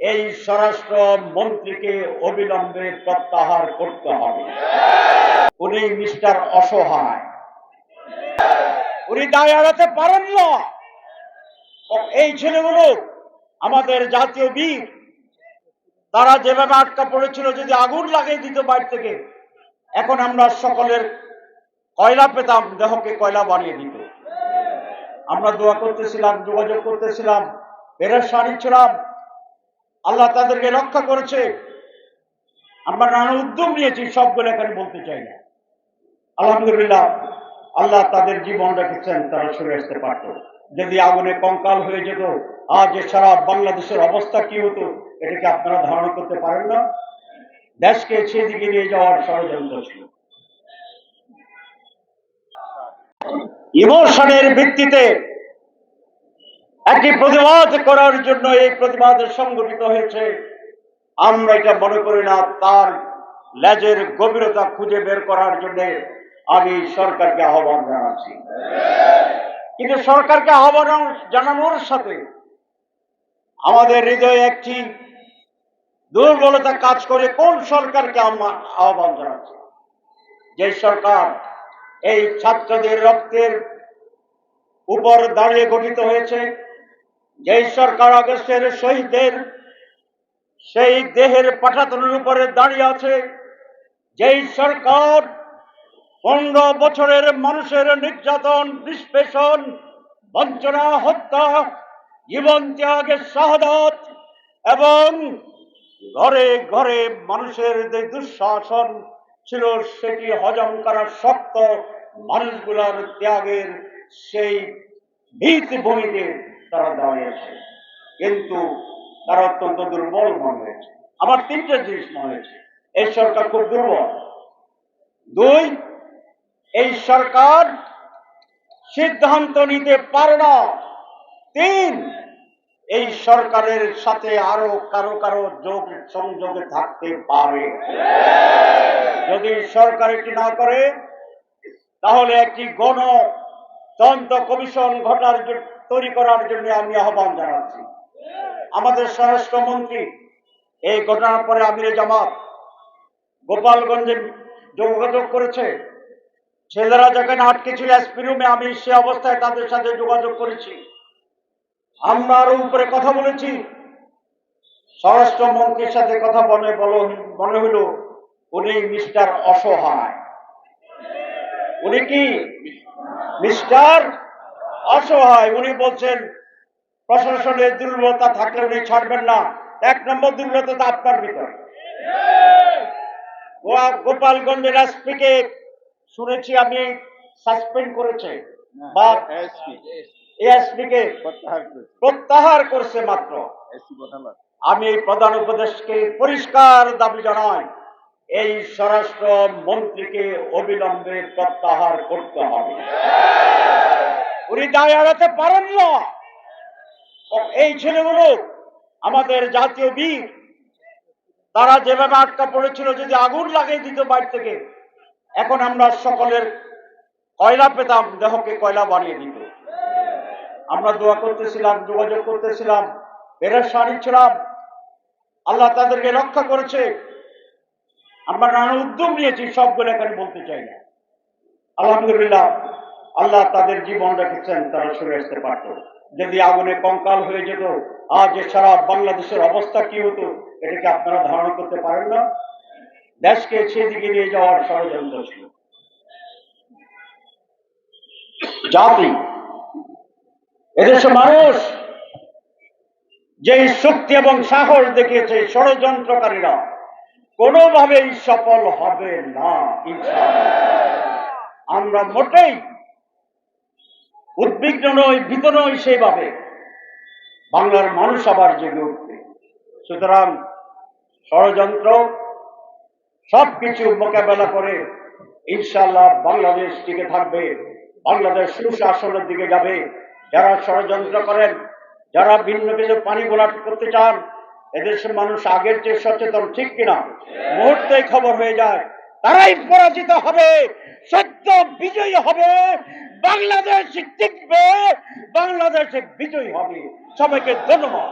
এই স্বরাষ্ট্র মন্ত্রীকে অবিলম্বে প্রত্যাহার করতে হবে। উনি মিস্টার অসহায়। উনি দায় এড়াতে পারেন না। এই ছেলেগুলো আমাদের জাতীয় বীর, তারা যেভাবে আটকা পড়েছিল, যদি আগুন লাগিয়ে দিত বাইর থেকে, এখন আমরা সকলের কয়লা পেতাম, দেহকে কয়লা বানিয়ে দিত। আমরা দোয়া করতেছিলাম, যোগাযোগ করতেছিলাম পেরেশানি ছিলাম আল্লাহ তাদেরকে রক্ষা করেছে। আমরা নানা উদ্যম নিয়েছি, সবগুলো এখানে বলতে চাই না। আলহামদুলিল্লাহ, আল্লাহ তাদের জীবন রেখেছেন, তারা সরে আসতে পারত। যদি আগুনে কঙ্কাল হয়ে যেত, আজ সারা বাংলাদেশের অবস্থা কি হতো, এটাকে আপনারা ধারণা করতে পারেন না। দেশকে সেদিকে নিয়ে যাওয়ার ষড়যন্ত্র ছিল। ইমোশনের ভিত্তিতে একটি প্রতিবাদ করার জন্য এই প্রতিবাদ সংগঠিত হয়েছে। আমরা এটা মনে করি না, তার লেজের গভীরতা খুঁজে বের করার জন্য আমি সরকারকে আহ্বান জানাচ্ছি। কিন্তু সরকারকে আহ্বান জানানোর সাথে আমাদের হৃদয়ে একটি দুর্বলতা কাজ করে কোন সরকারকে আমরা আহ্বান জানাচ্ছি? যে সরকার এই ছাত্রদের রক্তের উপর দাঁড়িয়ে গঠিত হয়েছে যেই সরকার আগস্টের শহীদদের সেই দেহের পাঠাতনের উপরে দাঁড়িয়ে আছে, যেই সরকার পনেরো বছরের মানুষের নির্যাতন, নিষ্পেষণ, বঞ্চনা, হত্যা, জীবন ত্যাগের শাহাদত এবং ঘরে ঘরে মানুষের যে দুঃশাসন ছিল সেটি হজম করার শক্ত মানুষগুলার ত্যাগের সেই ভিত্তিভূমিতে তারা দাঁড়িয়েছে কিন্তু তারা অত্যন্ত দুর্বল মনে হয়েছে। আমার তিনটে জিনিস মনে হয়েছে। এই সরকার খুব দুর্বল। দুই, এই সরকার সিদ্ধান্ত নিতে পারে না। তিন, এই সরকারের সাথে আরও কারও কারও যোগ সংযোগে থাকতে পারে। যদি সরকার এটি না করে, তাহলে একটি গণতন্ত্র কমিশন ঘটার তৈরি করার জন্য আমি আহ্বান জানাচ্ছি। আমাদের স্বরাষ্ট্রমন্ত্রী, এই ঘটনার পরে আমিরে জামাত গোপালগঞ্জে যোগাযোগ করেছে। ছেলেরা যেখানে আটকে ছিল এসপি রুমে, আমি সে অবস্থায় তাদের সাথে যোগাযোগ করেছি। আমরা আরও উপরে কথা বলেছি। স্বরাষ্ট্রমন্ত্রীর সাথে কথা বলে বলো- মনে হলো উনি মিস্টার অসহায়। উনি কি মিস্টার? অসহায় উনি বলছেন প্রশাসনের দুর্বলতা থাকলে উনি ছাড়বেন না। এক নম্বর দুর্বলতা তো আপনার ভিতর। গোপালগঞ্জের এসপিকে শুনেছি আমি সাসপেন্ড করেছে। বা এসপি। কে প্রত্যাহার করেছে। করছে মাত্র। আমি এই প্রধান উপদেশকে পরিষ্কার দাবি জানাই এই স্বরাষ্ট্র মন্ত্রীকে অবিলম্বে প্রত্যাহার করতে হবে। উনি দায় এড়াতে পারেন না। এই ছেলেগুলো, আমাদের জাতীয় বীর, তারা যেভাবে আটকা পড়েছিল যদি আগুন লাগিয়ে দিত বাইর থেকে, এখন আমরা সকলের কয়লা পেতাম, দেহকে কয়লা বানিয়ে দিত। আমরা দোয়া করতেছিলাম, যোগাযোগ করতেছিলাম, পেরেশানি ছিলাম। আল্লাহ তাদেরকে রক্ষা করেছে। আমরা নানা উদ্যম নিয়েছি, সবগুলো এখানে বলতে চাই না। আলহামদুলিল্লাহ। আল্লাহ তাদের জীবন রেখেছেন, তারা সরে আসতে পারত। যদি আগুনে কঙ্কাল হয়ে যেত, আজ এ সারা বাংলাদেশের অবস্থা কি হতো, এটাকে আপনারা ধারণা করতে পারেন না। দেশকে সেদিকে নিয়ে যাওয়ার ষড়যন্ত্র ছিল। জাতি, এদেশের মানুষ যে শক্তি এবং সাহস দেখিয়েছে ষড়যন্ত্রকারীরা, কোনোভাবেই সফল হবে না। আমরা মোটেই উদ্বিগ্ন নই, ভীত নই সেইভাবে। বাংলার মানুষ আবার জেগে উঠবে। সুতরাং ষড়যন্ত্র, সবকিছু মোকাবেলা করে ইনশাআল্লাহ বাংলাদেশ টিকে থাকবে, বাংলাদেশ সুশাসনের দিকে যাবে। যারা ষড়যন্ত্র করেন, যারা ভিন্ন ভিন্ন পানি গোলাট করতে চান, এদেশের মানুষ আগের চেয়ে সচেতন, ঠিক কিনা? মুহূর্তে খবর হয়ে যায়, তারাই পরাজিত হবে, সত্য বিজয়ী হবে বাংলাদেশ জিতবে বাংলাদেশে বিজয়ী হবে। সবাইকে ধন্যবাদ।